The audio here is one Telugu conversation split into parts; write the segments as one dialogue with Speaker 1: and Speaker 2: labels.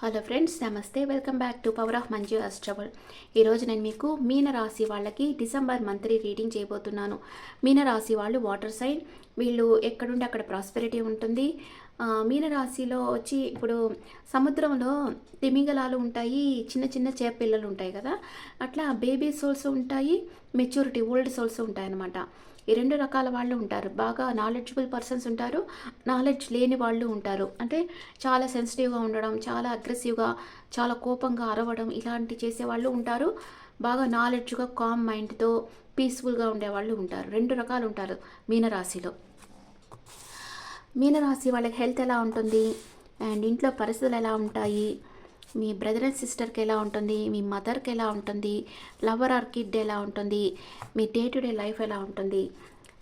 Speaker 1: హలో ఫ్రెండ్స్ నమస్తే. Welcome back to power of Manju అస్ట్రబుల్ ఈరోజు నేను మీకు మీన రాశి వాళ్ళకి డిసెంబర్ మంత్లీ రీడింగ్ చేయబోతున్నాను. మీన రాశి వాళ్ళు వాటర్ సైన్ వీళ్ళు ఎక్కడుంటే అక్కడ ప్రాస్పెరిటీ ఉంటుంది. మీనరాశిలో వచ్చి ఇప్పుడు సముద్రంలో తిమింగలాలు ఉంటాయి చిన్న చిన్న చేపపిల్లలు ఉంటాయి కదా. అట్లా బేబీ సోల్స్ ఉంటాయి మెచ్యూరిటీ ఓల్డ్ సోల్స్ ఉంటాయి అన్నమాట ఈ రెండు రకాల వాళ్ళు ఉంటారు. బాగా నాలెడ్జబుల్ పర్సన్స్ ఉంటారు నాలెడ్జ్ లేని వాళ్ళు ఉంటారు. అంటే చాలా సెన్సిటివ్గా ఉండడం చాలా అగ్రెసివ్గా చాలా కోపంగా అరవడం ఇలాంటి చేసేవాళ్ళు ఉంటారు. బాగా నాలెడ్జ్గా కామ్ మైండ్తో పీస్ఫుల్గా ఉండేవాళ్ళు ఉంటారు. రెండు రకాలు ఉంటారు మీనరాశిలో. మీనరాశి వాళ్ళకి హెల్త్ ఎలా ఉంటుంది? అండ్ ఇంట్లో పరిస్థితులు ఎలా ఉంటాయి? మీ బ్రదర్ అండ్ సిస్టర్కి ఎలా ఉంటుంది? మీ మదర్కి ఎలా ఉంటుంది? లవర్ ఆర్ కిడ్ ఎలా ఉంటుంది? మీ డే టు డే లైఫ్ ఎలా ఉంటుంది?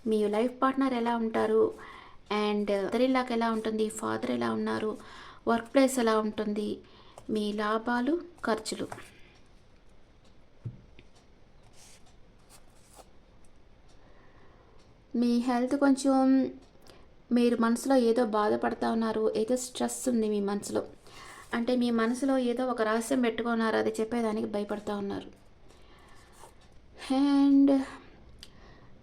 Speaker 1: మీ లైఫ్ పార్ట్నర్ ఎలా ఉంటారు? అండ్ మదర్ ఇల్లాకి ఎలా ఉంటుంది? ఫాదర్ ఎలా ఉన్నారు? వర్క్ ప్లేస్ ఎలా ఉంటుంది? మీ లాభాలు ఖర్చులు. మీ హెల్త్ కొంచెం మీరు మనసులో ఏదో బాధపడతా ఉన్నారు ఏదో స్ట్రెస్ ఉంది మీ మనసులో. అంటే మీ మనసులో ఏదో ఒక రహస్యం పెట్టుకున్నారు అది చెప్పేదానికి భయపడతా ఉన్నారు. అండ్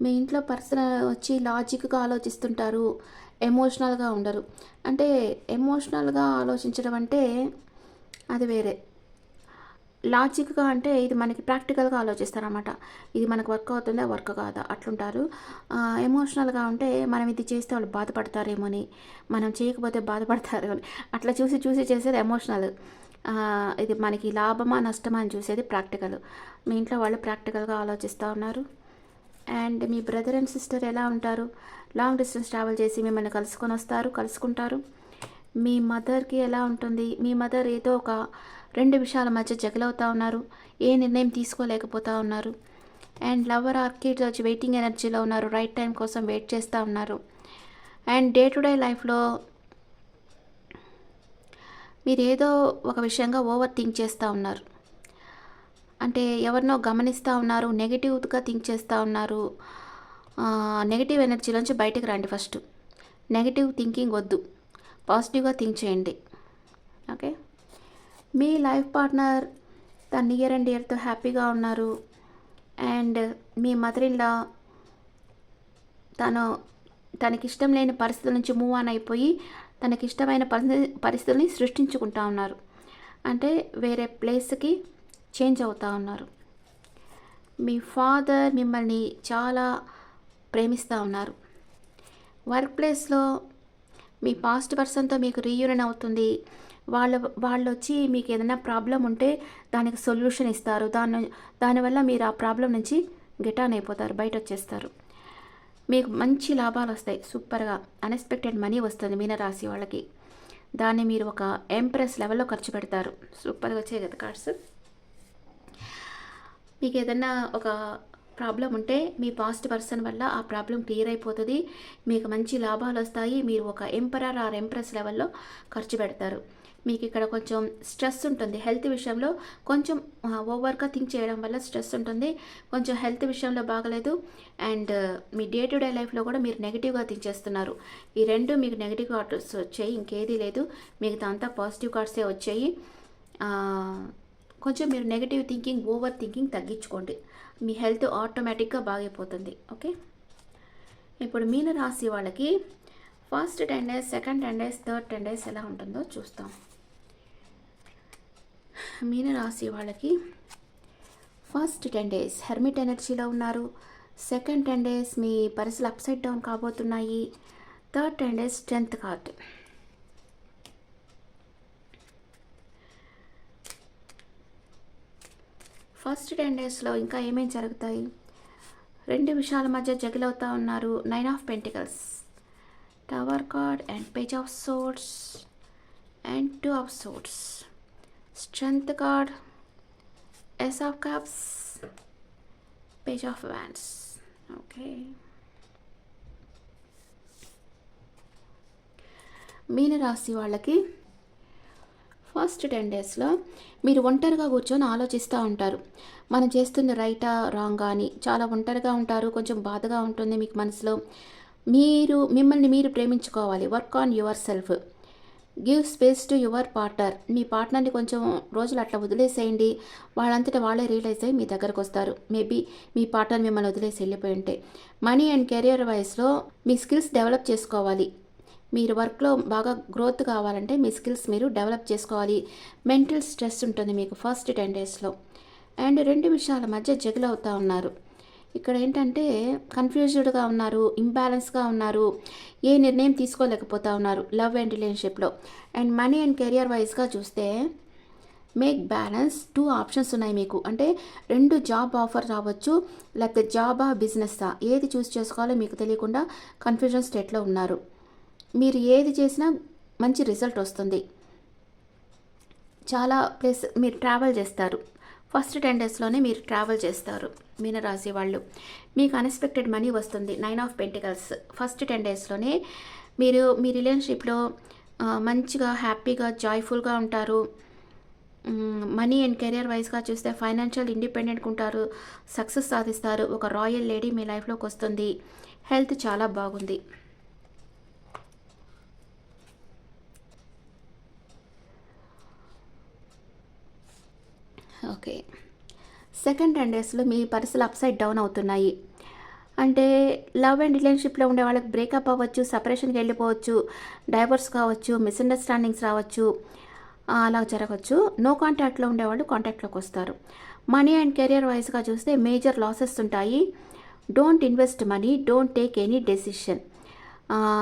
Speaker 1: మీ ఇంట్లో పర్సన్ వచ్చి లాజిక్గా ఆలోచిస్తుంటారు ఎమోషనల్గా ఉండరు. అంటే ఎమోషనల్గా ఆలోచించడం అంటే అది వేరే. లాజిక్గా అంటే ఇది మనకి ప్రాక్టికల్గా ఆలోచిస్తారనమాట ఇది మనకు వర్క్ అవుతుందా? వర్క్ కాదా? అట్లుంటారు. ఎమోషనల్గా ఉంటే మనం ఇది చేస్తే వాళ్ళు బాధపడతారేమోని మనం చేయకపోతే బాధపడతారు అని అట్లా చూసి చూసి చేసేది ఎమోషనల్. ఇది మనకి లాభమా? నష్టమా? అని చూసేది ప్రాక్టికల్. మీ ఇంట్లో వాళ్ళు ప్రాక్టికల్గా ఆలోచిస్తూ ఉన్నారు. అండ్ మీ బ్రదర్ అండ్ సిస్టర్ ఎలా ఉంటారు? లాంగ్ డిస్టెన్స్ ట్రావెల్ చేసి మిమ్మల్ని కలుసుకొని వస్తారు కలుసుకుంటారు. మీ మదర్కి ఎలా ఉంటుంది? మీ మదర్ ఏదో ఒక రెండు విషయాల మధ్య జగలవుతూ ఉన్నారు. ఏ నిర్ణయం తీసుకోలేకపోతా ఉన్నారు. అండ్ లవర్ ఆర్కిడ్స్ వచ్చి వెయిటింగ్ ఎనర్జీలో ఉన్నారు. రైట్ టైం కోసం వెయిట్ చేస్తూ ఉన్నారు. అండ్ డే టు డే లైఫ్లో మీరు ఏదో ఒక విషయంగా ఓవర్ థింక్ చేస్తూ ఉన్నారు. అంటే ఎవరినో గమనిస్తూ ఉన్నారు. నెగిటివ్గా థింక్ చేస్తూ ఉన్నారు. నెగిటివ్ ఎనర్జీలోంచి బయటకు రండి ఫస్ట్. నెగిటివ్ థింకింగ్ వద్దు. పాజిటివ్గా థింక్ చేయండి. ఓకే? మీ లైఫ్ పార్ట్నర్ తన నియర్ అండ్ ఇయర్తో హ్యాపీగా ఉన్నారు. అండ్ మీ మదర్ ఇల్లా తను తనకిష్టం లేని పరిస్థితుల నుంచి మూవ్ ఆన్ అయిపోయి తనకిష్టమైన పరిస్థితి పరిస్థితుల్ని సృష్టించుకుంటా ఉన్నారు. అంటే వేరే ప్లేస్కి చేంజ్ అవుతూ ఉన్నారు. మీ ఫాదర్ మిమ్మల్ని చాలా ప్రేమిస్తూ ఉన్నారు. వర్క్ ప్లేస్లో మీ పాస్ట్ పర్సన్తో మీకు రీయూనియన్ అవుతుంది. వాళ్ళ వాళ్ళు వచ్చి మీకు ఏదైనా ప్రాబ్లం ఉంటే దానికి సొల్యూషన్ ఇస్తారు. దాని దానివల్ల మీరు ఆ ప్రాబ్లం నుంచి గిటాన్ అయిపోతారు బయట వచ్చేస్తారు మీకు మంచి లాభాలు వస్తాయి సూపర్గా. అన్ఎక్స్పెక్టెడ్ మనీ వస్తుంది మీనరాశి వాళ్ళకి. దాన్ని మీరు ఒక ఎంప్రెస్ లెవెల్లో ఖర్చు పెడతారు. సూపర్గా వచ్చాయి కదా కార్డ్స్. మీకు ఏదైనా ఒక ప్రాబ్లం ఉంటే మీ పాస్ట్ పర్సన్ వల్ల ఆ ప్రాబ్లం క్లియర్ అయిపోతుంది. మీకు మంచి లాభాలు వస్తాయి మీరు ఒక ఎంపరర్ ఆర్ ఎంప్రెస్ లెవెల్లో ఖర్చు పెడతారు. మీకు ఇక్కడ కొంచెం స్ట్రెస్ ఉంటుంది. హెల్త్ విషయంలో కొంచెం ఓవర్గా థింక్ చేయడం వల్ల స్ట్రెస్ ఉంటుంది. కొంచెం హెల్త్ విషయంలో బాగలేదు. అండ్ మీ డే టు డే లైఫ్లో కూడా మీరు నెగిటివ్గా థింక్ చేస్తున్నారు. ఈ రెండు మీకు నెగిటివ్ కార్డ్స్ వచ్చాయి ఇంకేదీ లేదు. మిగతా అంతా పాజిటివ్ కార్డ్సే వచ్చాయి. కొంచెం మీరు నెగిటివ్ థింకింగ్ ఓవర్ థింకింగ్ తగ్గించుకోండి. మీ హెల్త్ ఆటోమేటిక్గా బాగైపోతుంది. ఓకే? ఇప్పుడు మీన రాశి వాళ్ళకి first ten days second ten days third ten days ఎలా ఉంటుందో చూస్తాం. మీన రాశి వాళ్ళకి ఫస్ట్ టెన్ డేస్ హెర్మిట్ ఎనర్జీలో ఉన్నారు. సెకండ్ టెన్ డేస్ మీ పరిస్థితులు అప్సైడ్ డౌన్ కాబోతున్నాయి. Third ten days strength card first ten డేస్లో ఇంకా ఏమేం జరుగుతాయి? రెండు విషయాల మధ్య జగిలవుతా ఉన్నారు. Nine of pentacles tower card and page of swords and two of swords strength card ace of cups page of wands okay మీనరాశి వాళ్ళకి ఫస్ట్ టెన్ డేస్లో మీరు ఒంటరిగా కూర్చొని ఆలోచిస్తూ ఉంటారు. మనం చేస్తున్న రైటా రాంగా అని చాలా ఒంటరిగా ఉంటారు కొంచెం బాధగా ఉంటుంది మీకు మనసులో. మీరు మిమ్మల్ని మీరు ప్రేమించుకోవాలి. Work on yourself give space to your partner మీ పార్ట్నర్ని కొంచెం రోజులు అట్లా వదిలేసేయండి. వాళ్ళంతటా వాళ్ళే రియలైజ్ అయ్యి మీ దగ్గరకు వస్తారు. మేబీ మీ పార్ట్నర్ మిమ్మల్ని వదిలేసి వెళ్ళిపోయి ఉంటే. మనీ అండ్ కెరియర్ వైస్లో మీ స్కిల్స్ డెవలప్ చేసుకోవాలి. మీరు వర్క్లో బాగా గ్రోత్ కావాలంటే మీ స్కిల్స్ మీరు డెవలప్ చేసుకోవాలి. మెంటల్ స్ట్రెస్ ఉంటుంది మీకు ఫస్ట్ టెన్ డేస్లో అండ్ రెండు విషయాల మధ్య జగిల్ అవుతూ ఉన్నారు. ఇక్కడ ఏంటంటే కన్ఫ్యూజ్డ్గా ఉన్నారు ఇంబ్యాలెన్స్గా ఉన్నారు ఏ నిర్ణయం తీసుకోలేకపోతా ఉన్నారు లవ్ అండ్ రిలేషన్షిప్లో. అండ్ మనీ అండ్ కెరియర్ వైజ్గా చూస్తే మేక్ బ్యాలెన్స్ టూ ఆప్షన్స్ ఉన్నాయి మీకు. అంటే రెండు జాబ్ ఆఫర్ రావచ్చు లేకపోతే జాబా బిజినెస్సా? ఏది చూస్ చేసుకోవాలో మీకు తెలియకుండా కన్ఫ్యూజన్ స్టేట్లో ఉన్నారు. మీరు ఏది చేసినా మంచి రిజల్ట్ వస్తుంది. చాలా ప్లేస్ మీరు ట్రావెల్ చేస్తారు. ఫస్ట్ టెన్ డేస్లోనే మీరు ట్రావెల్ చేస్తారు మీనరాశి వాళ్ళు. మీకు అన్ఎక్స్పెక్టెడ్ మనీ వస్తుంది nine of pentacles. First ten డేస్లోనే మీరు మీ రిలేషన్షిప్లో మంచిగా హ్యాపీగా జాయ్ఫుల్గా ఉంటారు. మనీ అండ్ కెరియర్ వైజ్గా చూస్తే ఫైనాన్షియల్ ఇండిపెండెంట్గా ఉంటారు సక్సెస్ సాధిస్తారు. ఒక రాయల్ లేడీ మీ లైఫ్లోకి వస్తుంది. హెల్త్ చాలా బాగుంది. ఓకే. సెకండ్ టెన్ డేస్లో మీ పరిస్థితులు అప్సైడ్ డౌన్ అవుతున్నాయి. అంటే లవ్ అండ్ రిలేషన్షిప్లో ఉండే వాళ్ళకి బ్రేకప్ అవ్వచ్చు సపరేషన్కి వెళ్ళిపోవచ్చు డైవర్స్ కావచ్చు మిస్అండర్స్టాండింగ్స్ రావచ్చు అలా జరగవచ్చు నో కాంటాక్ట్లో ఉండేవాళ్ళు కాంటాక్ట్లోకి వస్తారు. మనీ అండ్ కెరియర్ వైజ్గా చూస్తే మేజర్ లాసెస్ ఉంటాయి. Don't invest money don't take any decision.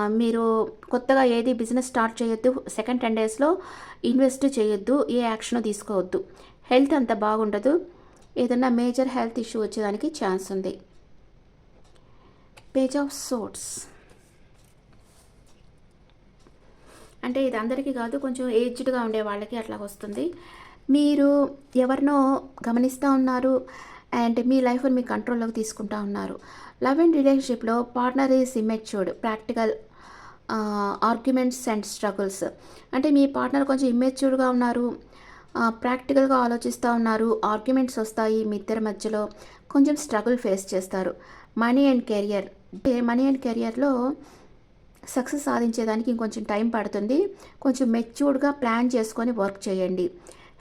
Speaker 1: మీరు కొత్తగా ఏది బిజినెస్ స్టార్ట్ చేయొద్దు సెకండ్ టెన్ డేస్లో ఇన్వెస్ట్ చేయొద్దు ఏ యాక్షన్ తీసుకోవద్దు. హెల్త్ అంత బాగుండదు. ఏదన్నా మేజర్ హెల్త్ ఇష్యూ వచ్చేదానికి ఛాన్స్ ఉంది. Page of swords. అంటే ఇది అందరికీ కాదు కొంచెం ఏజ్డ్గా ఉండే వాళ్ళకి అట్లా వస్తుంది. మీరు ఎవరినో గమనిస్తూ ఉన్నారు అండ్ మీ లైఫ్ని మీ కంట్రోల్లోకి తీసుకుంటా ఉన్నారు. లవ్ అండ్ రిలేషన్షిప్లో partner is immatured practical arguments and struggles. అంటే మీ పార్ట్నర్ కొంచెం ఇమ్మెచ్యూర్డ్గా ఉన్నారు. ప్రాక్టికల్గా ఆలోచిస్తూ ఉన్నారు. ఆర్గ్యుమెంట్స్ వస్తాయి మీ ఇద్దరి మధ్యలో. కొంచెం స్ట్రగుల్ ఫేస్ చేస్తారు. Money and career. Money and కెరియర్లో సక్సెస్ సాధించేదానికి ఇంకొంచెం టైం పడుతుంది. కొంచెం మెచ్యూర్డ్గా ప్లాన్ చేసుకొని వర్క్ చేయండి.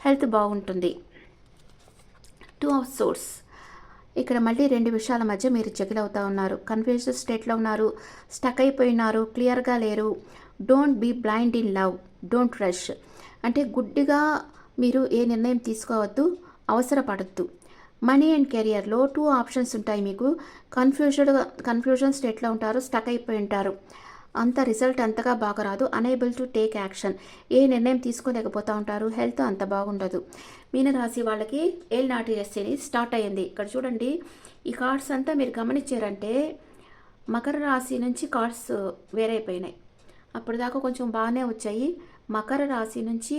Speaker 1: హెల్త్ బాగుంటుంది. Two of swords. ఇక్కడ మళ్ళీ రెండు విషయాల మధ్య మీరు జగిల్ అవుతా ఉన్నారు. కన్ఫ్యూజన్ స్టేట్లో ఉన్నారు. స్టక్ అయిపోయినారు. క్లియర్గా లేరు. Don't be blind in love. Don't rush. అంటే గుడ్డిగా మీరు ఏ నిర్ణయం తీసుకోవద్దు అవసరపడద్దు. మనీ అండ్ కెరియర్లో టూ ఆప్షన్స్ ఉంటాయి మీకు. కన్ఫ్యూజ్డ్ కన్ఫ్యూజన్ స్టేట్లో ఉంటారు స్టక్ అయిపోయి ఉంటారు. అంత రిజల్ట్ అంతగా బాగా రాదు అనేబుల్ టు టేక్ యాక్షన్ ఏ నిర్ణయం తీసుకోలేకపోతూ ఉంటారు హెల్త్ అంత బాగుండదు. మీనరాశి వాళ్ళకి ఏల్నాటి ఎస్సీని స్టార్ట్ అయ్యింది. ఇక్కడ చూడండి ఈ కార్డ్స్ అంతా మీరు గమనించారంటే మకర రాశి నుంచి కార్డ్స్ వేరైపోయినాయి. అప్పుడు దాకా కొంచెం బాగానే వచ్చాయి. మకర రాశి నుంచి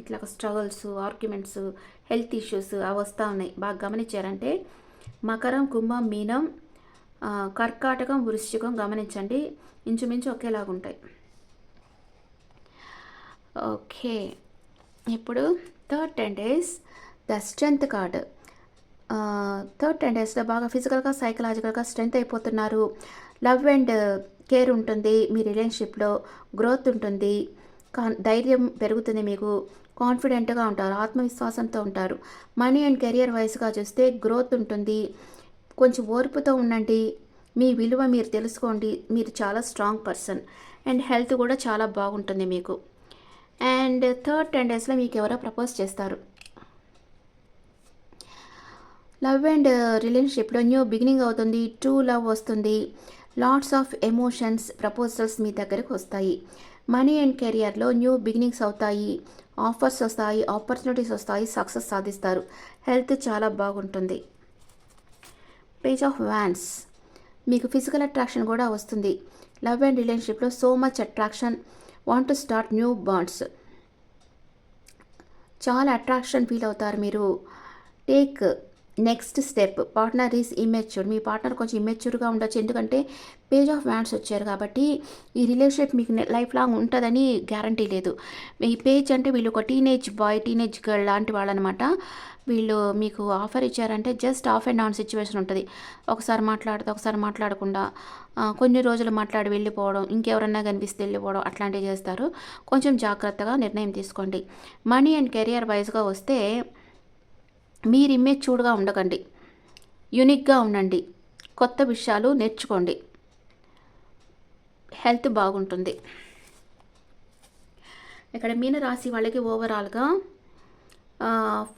Speaker 1: ఇట్లా స్ట్రగుల్స్ ఆర్గ్యుమెంట్స్ హెల్త్ ఇష్యూస్ అవి వస్తూ ఉన్నాయి. బాగా గమనించారంటే మకరం కుంభం మీనం కర్కాటకం వృశ్చికం గమనించండి. ఇంచుమించు ఒకేలాగా ఉంటాయి. ఓకే. ఇప్పుడు third ten days the strength card third ten డేస్లో బాగా ఫిజికల్గా సైకలాజికల్గా స్ట్రెంగ్త్ అయిపోతున్నారు. లవ్ అండ్ కేర్ ఉంటుంది. మీ రిలేషన్షిప్లో గ్రోత్ ఉంటుంది. ధైర్యం పెరుగుతుంది మీకు కాన్ఫిడెంట్గా ఉంటారు ఆత్మవిశ్వాసంతో ఉంటారు. మనీ అండ్ కెరియర్ వైస్గా చూస్తే గ్రోత్ ఉంటుంది. కొంచెం ఓర్పుతో ఉండండి. మీ విలువ మీరు తెలుసుకోండి. మీరు చాలా స్ట్రాంగ్ పర్సన్. అండ్ హెల్త్ కూడా చాలా బాగుంటుంది మీకు. అండ్ థర్డ్ టెన్ డేస్లో మీకు ఎవరో ప్రపోజ్ చేస్తారు. లవ్ అండ్ రిలేషన్షిప్లో న్యూ బిగినింగ్ అవుతుంది. ట్రూ లవ్ వస్తుంది. లాట్స్ ఆఫ్ ఎమోషన్స్ ప్రపోజల్స్ మీ దగ్గరకు వస్తాయి. మనీ అండ్ కెరియర్లో న్యూ బిగినింగ్స్ అవుతాయి. ఆఫర్స్ వస్తాయి ఆపర్చునిటీస్ వస్తాయి సక్సెస్ సాధిస్తారు. హెల్త్ చాలా బాగుంటుంది. Page of wands. మీకు ఫిజికల్ అట్రాక్షన్ కూడా వస్తుంది. లవ్ అండ్ రిలేషన్షిప్లో so much attraction. Want to start new bonds. చాలా అట్రాక్షన్ ఫీల్ అవుతారు మీరు. Take next step partner is immature me partner కొంచెం ఇమెచ్యూర్గా ఉండొచ్చు. ఎందుకంటే పేజ్ ఆఫ్ వ్యాండ్స్ వచ్చారు కాబట్టి ఈ రిలేషన్షిప్ మీకు లైఫ్ లాంగ్ ఉంటుందని గ్యారంటీ లేదు. ఈ పేజ్ అంటే వీళ్ళు ఒక టీనేజ్ బాయ్ టీనేజ్ గర్ల్ లాంటి వాళ్ళనమాట. వీళ్ళు మీకు ఆఫర్ ఇచ్చారంటే just off and on situation ఉంటుంది. ఒకసారి మాట్లాడితే ఒకసారి మాట్లాడకుండా కొన్ని రోజులు మాట్లాడి వెళ్ళిపోవడం ఇంకెవరన్నా కనిపిస్తే వెళ్ళిపోవడం అట్లాంటివి చేస్తారు. కొంచెం జాగ్రత్తగా నిర్ణయం తీసుకోండి. మనీ అండ్ కెరియర్ వైజ్గా వస్తే మీరు ఇమ్మెచ్యూర్డ్గా ఉండకండి. యునిక్గా ఉండండి. కొత్త విషయాలు నేర్చుకోండి. హెల్త్ బాగుంటుంది. ఇక్కడ మీన రాశి వాళ్ళకి ఓవరాల్గా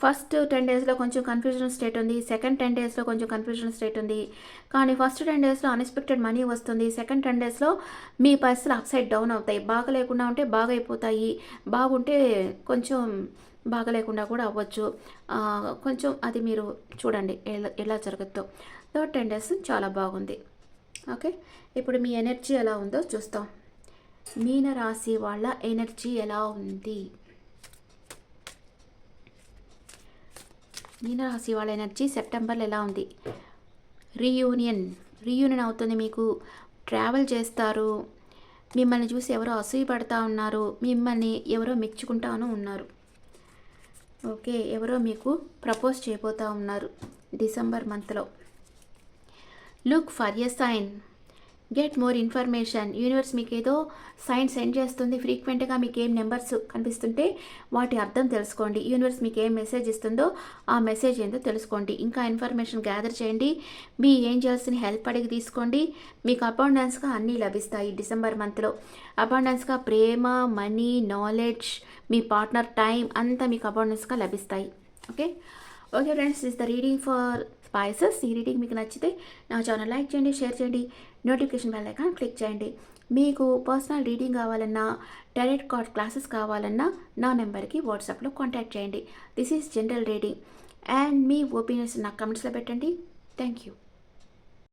Speaker 1: ఫస్ట్ టెన్ డేస్లో కొంచెం కన్ఫ్యూజన్ స్టేట్ ఉంది. సెకండ్ టెన్ డేస్లో కొంచెం కన్ఫ్యూజన్ స్టేట్ ఉంది. కానీ ఫస్ట్ టెన్ డేస్లో అన్ఎక్స్పెక్టెడ్ మనీ వస్తుంది. సెకండ్ టెన్ డేస్లో మీ పరిస్థితులు అప్సైడ్ డౌన్ అవుతాయి. బాగా లేకుండా ఉంటే బాగా అయిపోతాయి. బాగుంటే కొంచెం బాగా లేకుండా కూడా అవ్వచ్చు. కొంచెం అది మీరు చూడండి. ఎలా ఎలా జరుగుతుందో థర్డ్ టెన్ డేస్ చాలా బాగుంది. ఓకే? ఇప్పుడు మీ ఎనర్జీ ఎలా ఉందో చూస్తాం. మీన రాశి వాళ్ళ ఎనర్జీ ఎలా ఉంది? మీనరాశి వాళ్ళ ఎనర్జీ సెప్టెంబర్లో ఎలా ఉంది? రీయూనియన్ రీయూనియన్ అవుతుంది మీకు. ట్రావెల్ చేస్తారు. మిమ్మల్ని చూసి ఎవరో అసూయపడతా ఉన్నారు. మిమ్మల్ని ఎవరో మెచ్చుకుంటాను ఉన్నారు. ఓకే ఎవరో మీకు ప్రపోజ్ చేయబోతా ఉన్నారు డిసెంబర్ మంత్లో. Look for a sign. Get more information universe మీకు ఏదో సైన్ సెండ్ చేస్తుంది. ఫ్రీక్వెంట్గా మీకు ఏం నెంబర్స్ కనిపిస్తుంటే వాటి అర్థం తెలుసుకోండి. యూనివర్స్ మీకు ఏం మెసేజ్ ఇస్తుందో ఆ మెసేజ్ ఏందో తెలుసుకోండి. ఇంకా ఇన్ఫర్మేషన్ గ్యాదర్ చేయండి. మీ ఏంజల్స్ని హెల్ప్ అడిగి తీసుకోండి. మీకు అబాండెన్స్గా అన్నీ లభిస్తాయి డిసెంబర్ మంత్లో అబాండెన్స్గా ప్రేమ మనీ నాలెడ్జ్ మీ పార్ట్నర్ టైం అంతా మీకు అబాండెన్స్గా లభిస్తాయి. Okay okay friends is the reading for Pisces ఈ రీడింగ్ మీకు నచ్చితే నా ఛానల్ లైక్ చేయండి షేర్ చేయండి. నోటిఫికేషన్ బెల్ ఐకాన్ క్లిక్ చేయండి. మీకు పర్సనల్ రీడింగ్ కావాలన్నా డైరెక్ట్ కార్డ్ క్లాసెస్ కావాలన్నా నా నెంబర్కి వాట్సాప్లో కాంటాక్ట్ చేయండి. This is general reading. And me opinions నాకు కమెంట్స్లో పెట్టండి. Thank you